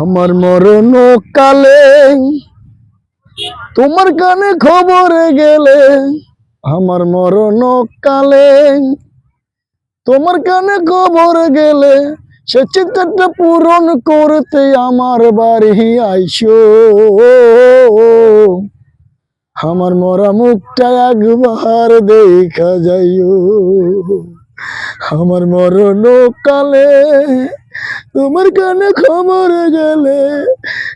আমার মরণ কালে তোমার কানে খবরে গেলে, আমার মরণ কালে তোমার কানে খবর গেলে, সে চিন্তাটা পূরণ করতে আমার বাড়ি আইসো। আমার মরা মুখটা একবার দেখা যাইও। আমার মরণ কালে তোমার কানে খবর গেলে,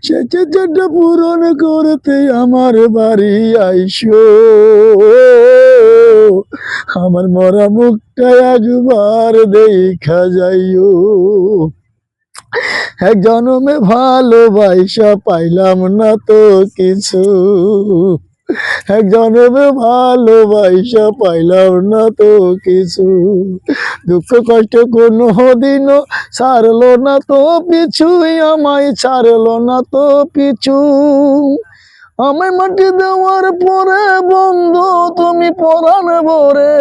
সে চিন্তাটা পূরণ করতে আমার বাড়ি আইসো। আমার মরা মুখটা একবার দেখা যাইও। এক জন্মে ভালোবাসা পাইলাম না তো কিছু। এক জন্মে ভালোবাসা পাইলাম না তো কিছু। দুঃখ, কষ্ট কোনো দিনও ছাড়লো না তো পিছু আমায় ছাড়লো না তো পিছু। আমায় মাটি দেওয়ার পরে বন্ধু, তুমি পরাণ ভরে।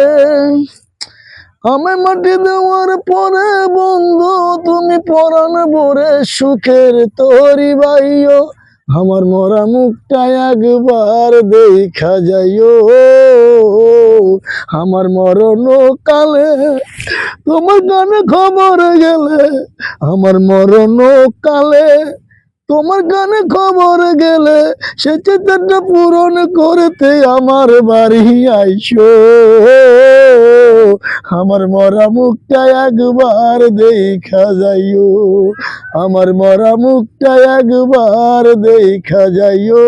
আমায় মাটি দেওয়ার পরে বন্ধু, তুমি পরাণ ভরে। সুখের তরি বাইও আমার মরা মুখটা একবার দেখা যাইও। আমার মরণ কালে তোমার গানে খবর গেলে, আমার মরণ কালে তোমার কানে খবর গেলে, সে চিন্তাটা পূরণ করতে আমার বাড়ি আইসো। আমার মরা মুখটা একবার দেখা যাইও। আমার মরা মুখটা একবার দেখা যাইও।